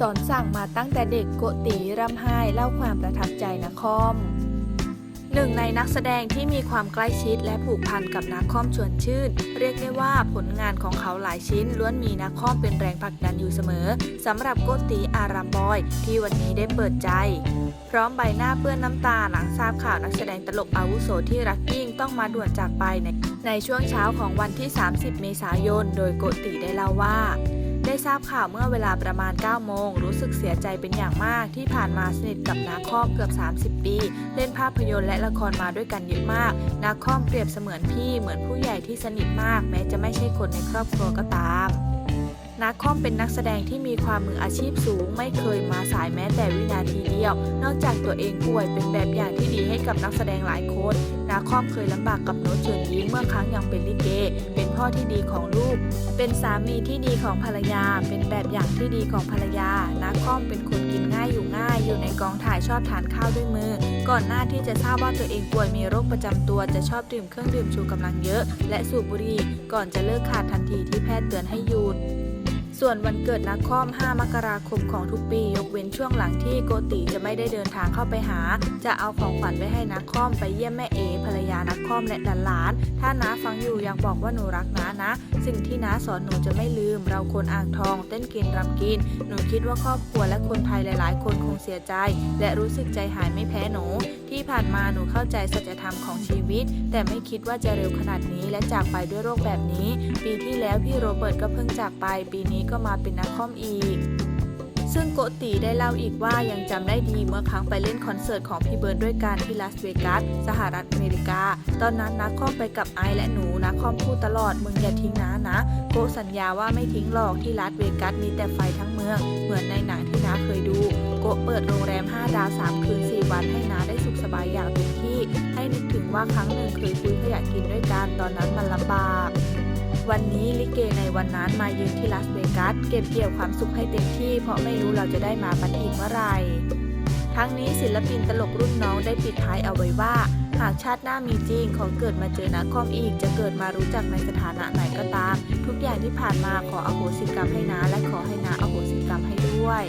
สอนสั่งมาตั้งแต่เด็กโกติร่ำไห้เล่าความประทับใจนครหนึ่งในนักแสดงที่มีความใกล้ชิดและผูกพันกับนักคอมชวนชื่น เรียกได้ว่าผลงานของเขาหลายชิ้นล้วนมีนักคอมเป็นแรงผลักดันอยู่เสมอสำหรับโกติอารามบอย ที่วันนี้ได้เปิดใจ พร้อมใบหน้าเปื้อนน้ำตาหลังทราบข่าวนักแสดงตลกอาวุโสที่รักยิ่งต้องมาด่วนจากไปในในช่วงเช้าของวันที่ 30 เมษายน โดยโกติได้เล่าว่า ได้ทราบข่าวเมื่อเวลาประมาณ 9 โมง รู้สึกเสียใจเป็นอย่างมากที่ผ่านมาสนิทกับนาคอมเกือบ 30 ปี เล่นภาพยนตร์และละครมาด้วยกันเยอะมาก นาคอมเปรียบเสมือนพี่เหมือนผู้ใหญ่ที่สนิทมาก แม้จะไม่ใช่คนในครอบครัวก็ตาม นาคอมเป็นนักแสดงที่มีความมืออาชีพสูง ไม่เคยมาสายแม้แต่วินาทีเดียว นอกจากตัวเองป่วยเป็นแบบอย่างที่ดีให้กับนักแสดงหลายคนนาคอมเคยลำบากกับโน้ตเชิญยิ้มเมื่อครั้งยังเป็นลิเก เป็นพ่อที่ดีของลูก เป็นสามีที่ดีของภรรยา เป็นแบบอย่างที่ดีของภรรยานาคอมเป็นคนกินง่ายอยู่ง่าย อยู่ในกองถ่ายชอบทานข้าวด้วยมือ ก่อนหน้าที่จะทราบว่าตัวเองป่วยมีโรคประจำตัวจะชอบดื่มเครื่องดื่มชูกำลังเยอะ และสูบบุหรี่ก่อนจะเลิกขาดทันทีที่แพทย์เตือนให้หยุด ส่วนวันเกิดนักคอม 5 มกราคมของทุกปี ยกเว้นช่วงหลังที่โกติจะไม่ได้เดินทางเข้าไปหา จะเอาของขวัญไปให้นักคอมไปเยี่ยมแม่เอภรรยานักคอมและหลานๆถ้าน้าฟัง อย่ากบอกว่าหนูรักน้านะ สิ่งที่น้าสอนหนูจะไม่ลืม เราคนอ่างทอง เต้นกินรำกิน หนูคิดว่าครอบครัวและคนไทยหลาย ๆ คนคงเสียใจ และรู้สึกใจหายไม่แพ้หนูที่ผ่านมาหนูเข้าใจสัจธรรมของชีวิต แต่ไม่คิดว่าจะเร็วขนาดนี้และจากไปด้วยโรคแบบนี้ ปีที่แล้วพี่โรเบิร์ตก็เพิ่งจากไป ปีนี้ก็มาเป็นนักคอมอีก ซึ่งโกติได้เล่าอีกว่ายังจำได้ดีเมื่อครั้งไปเล่นคอนเสิร์ตของพี่เบิร์ดด้วยกันที่ลาสเวกัสสหรัฐอเมริกา ตอนนั้นนักคอมไปกับไอและหนูนักคอมพูดตลอดมึงอย่าทิ้งนะนะ โกสัญญาว่าไม่ทิ้งหรอกที่ลาสเวกัสมีแต่ไฟทั้งเมือง เหมือนในหนังที่น้าเคยดู โกเปิดโรงแรม 5 ดาว 3 คืน 4 วันให้น้าได้สุขสบายอย่างเต็มที่ ให้นึกถึงว่าครั้งหนึ่งเคยคุยขยะกินด้วยกันตอนนั้นมันลำบาก วันนี้ลิเกในวันนั้นมายืนที่ลาสเวกัสเก็บเกี่ยวความสุขให้เต็มที่ เพราะไม่รู้เราจะได้มาปันอีกเมื่อไหร่ทั้งนี้ศิลปินตลกรุ่นน้องได้ปิดท้ายเอาไว้ว่า หากชาติหน้ามีจริงขอเกิดมาเจอนาคอมอีก จะเกิดมารู้จักในสถานะไหนก็ตาม ทุกอย่างที่ผ่านมาขออโหสิกรรมให้นาและขอให้นาอโหสิกรรมให้ด้วย